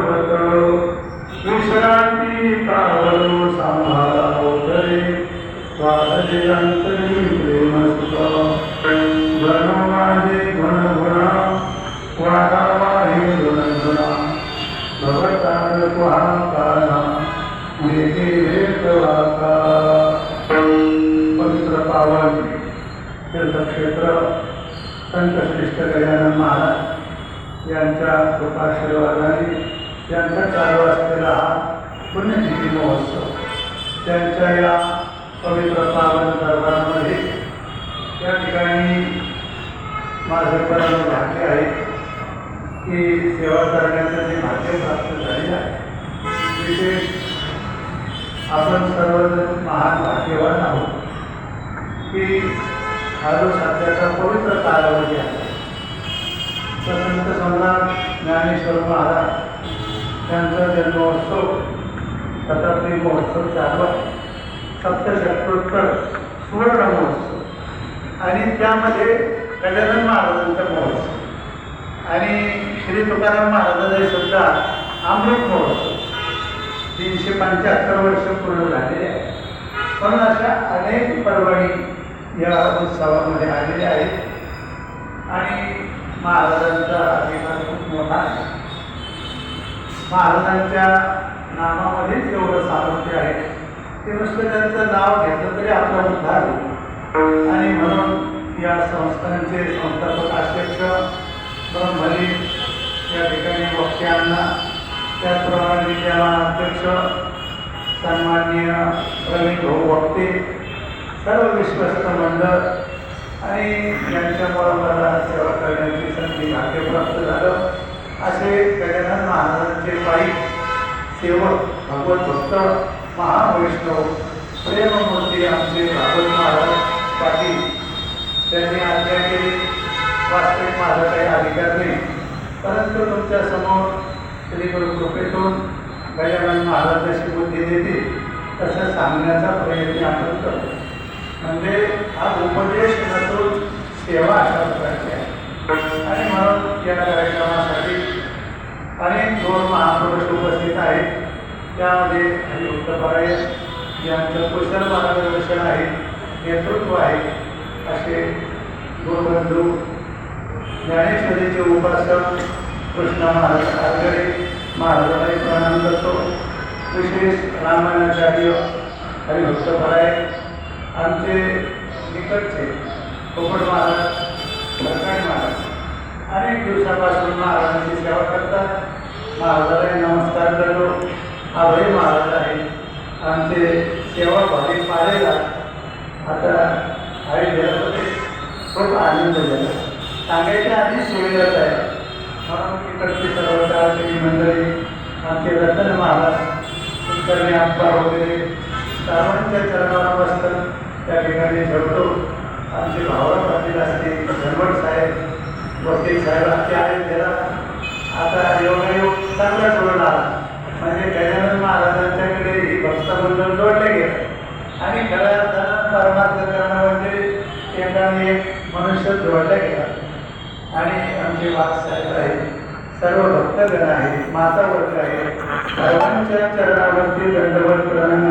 करी दंडवत विश्रांती कावलो सांभाळा उदरे स्वादजे अंतरी प्रेमसुख गण माझे गुण गुणा वाढावा हे गुण गुणा भगतान तुहा काना मेघे भेट वाका पवित्र पावन तीर्थक्षेत्र संतश्रेष्ठ गजानन महाराज यांच्या कृपाशीर्वादाने यांचा चालू असलेला हा पुण्यतिथी महोत्सव. त्यांच्या या पवित्र पावन दरबारामध्ये या ठिकाणी माझे परम भाग्य आहे की सेवा करण्याचं जे भाग्य प्राप्त झालेलं आहे विशेष आपण सर्वजण महान भाग्यवान आहोत की हा जो सध्याचा पवित्र कालावधी आहे संत सम्राट ज्ञानेश्वर महाराज त्यांचा जन्मोत्सव शताब्दी महोत्सव चालू आहे. सप्तशत्रोत्तर सुवर्ण महोत्सव. आणि त्यामध्ये गजानन महाराजांचा महोत्सव. आणि श्री तुकाराम महाराजांचे सुद्धा अमृत महोत्सव. तीनशे पंच्याहत्तर वर्ष पूर्ण झालेले आहे. पण अशा अनेक पर्वणी या उत्सवामध्ये आलेल्या आहेत. आणि महाराजांचा अधिकार खूप मोठा आहे. महाराजांच्या नामामध्येच एवढं सामर्थ्य आहे. ते नुसतं त्यांचं नाव घेतलं तरी आपला उद्धार होईल. आणि म्हणून या संस्थांचे संस्थापक अध्यक्ष ब्रह्मली या ठिकाणी वक्त्यांना त्याचप्रमाणे त्या अध्यक्ष सन्माननीय प्रवीण भाऊ वक्ते सर्व विश्वस्त मंडळ आणि यांच्यामुळं मला सेवा करण्याची संधी भाग्यप्राप्त झालं. असे गजानन महाराजांचे पायी सेवक भगवत भक्त महावैष्णव प्रेममूर्ती आमचे भागवत महाराज पाटील त्यांनी आज्ञा केली. वास्तविक माझा काही अधिकार नाही. परंतु तुमच्यासमोर श्री गुरु कृपेतून गजानन महाराज जशी बुद्धी देते तसं सांगण्याचा प्रयत्न आपण करतो. म्हणजे हा उपदेश नसून सेवा अशा प्रकारची आहे. आणि म्हणून या कार्यक्रमासाठी अनेक दोन महापुरुष उपस्थित आहेत. त्यामध्ये हरी परायण यांचं कुशल मार्गदर्शन आहे नेतृत्व आहे असे गुरुबंधू ज्ञानेश्वरीचे उपासक कृष्ण महाराज आगरे महाराजांना प्रणाम करतो विशेष रामायणाचार्य हरिभक्त परायण आमचे निकटचे पोपट महाराज सरकारी महाराज. अनेक दिवसापासून महाराजांची सेवा करतात. महाराजांना नमस्कार करतो. आभारी महाराज आहे आमचे सेवा भावी पाहिला आता आई दिल्यामध्ये खूप आनंद झाला. सांगायच्या आधी सुविधाच आहे म्हणून इकडची सर्व काळातली मंडळी आमचे रतन महाराज कुलकर्णी आप्पा वगैरे सर्वांच्या चरणावर बसतात. त्या ठिकाणी झडतो आमचे भावना पाटील असतील धनवट साहेब वकील साहेब आमचे आहेत त्याला आता योगायोग चांगला जोडला म्हणजे गजानन महाराजांच्याकडे ही जोडले गेलं. आणि खऱ्या अर्थानं परमार्थ करणं म्हणजे एकाने एक मनुष्य जोडला गेला. आणि आमचे आमचे आहेत सर्व भक्तगण आहेत माता वर्ग आहे. सर्वांच्या चरणावरती दंडवत प्रणाम